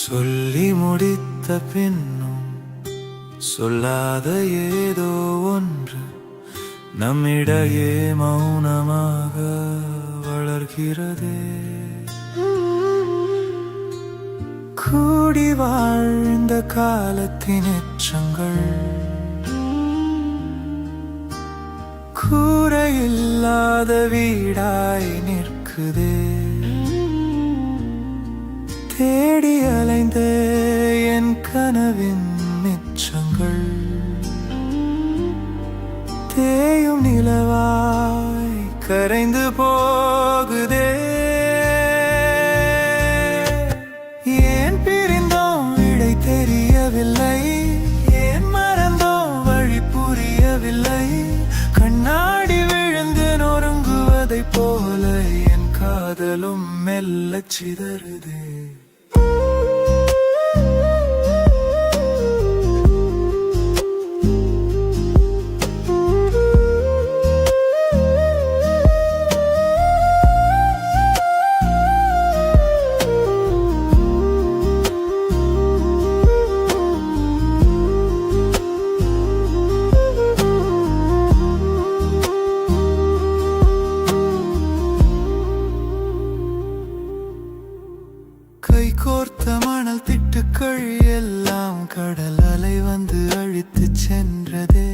சொல்லி முடித்த பின்னும் சொல்லாத ஏதோ ஒன்று நம்மிடையே மௌனமாக வளர்கிறதே. கூடி வாழ்ந்த காலத்தின் எச்சங்கள் கூரையில்லாத வீடாய் நிற்குதே. தேடி அலைந்த என் கனவின் மிச்சங்கள். தேயும் நிலவாய் கரைந்து போகுதே. ஏன் பிரிந்தோம் விடை தெரியவில்லை? ஏன் மறந்தோம் வழி புரியவில்லை? கண்ணாடி விழுந்து நொறுங்குவதைப் போல என் காதலும் மெல்ல சிதறுதே. கடல் அலை வந்து அழித்து சென்றதே.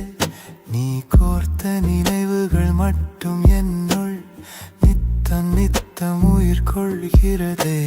நீ கோர்த்த நினைவுகள் மட்டும் என்னுள் நித்தம் நித்தம் உயிர் கொள்கிறதே.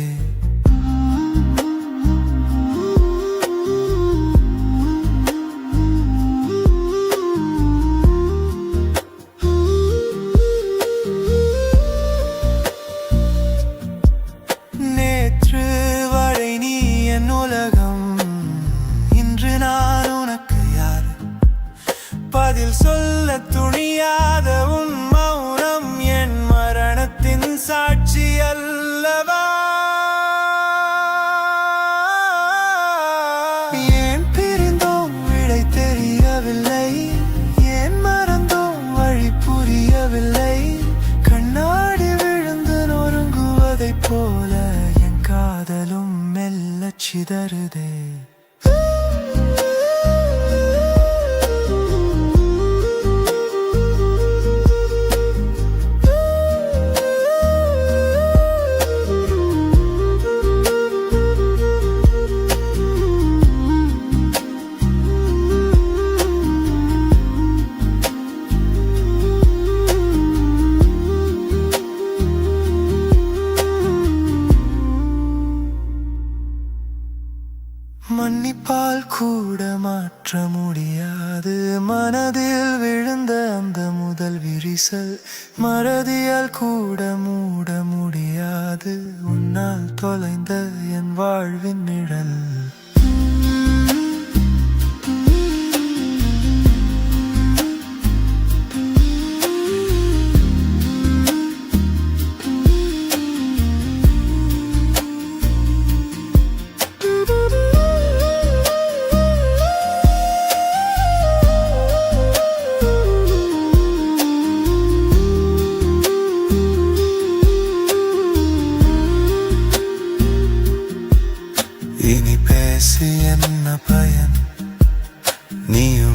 பதில் சொல்ல துணியாத உன் மௌனம் என் மரணத்தின் சாட்சி அல்லவா? ஏன் பிரிந்தோம் விடை தெரியவில்லை? ஏன் மறந்தோம் வழி புரியவில்லை? கண்ணாடி விழுந்து நொறுங்குவதைப் போல என் காதலும் மெல்லச் சிதறுதே. மன்னிப்பால் கூட மாற்ற முடியாது. மனதில் விழுந்த அந்த முதல் விரிசல் மறதியால் கூட மூட முடியாது. உன்னால் தொலைந்த என் வாழ்வின் நிழல். இனி பேசி என்ன பயன்? நீயும்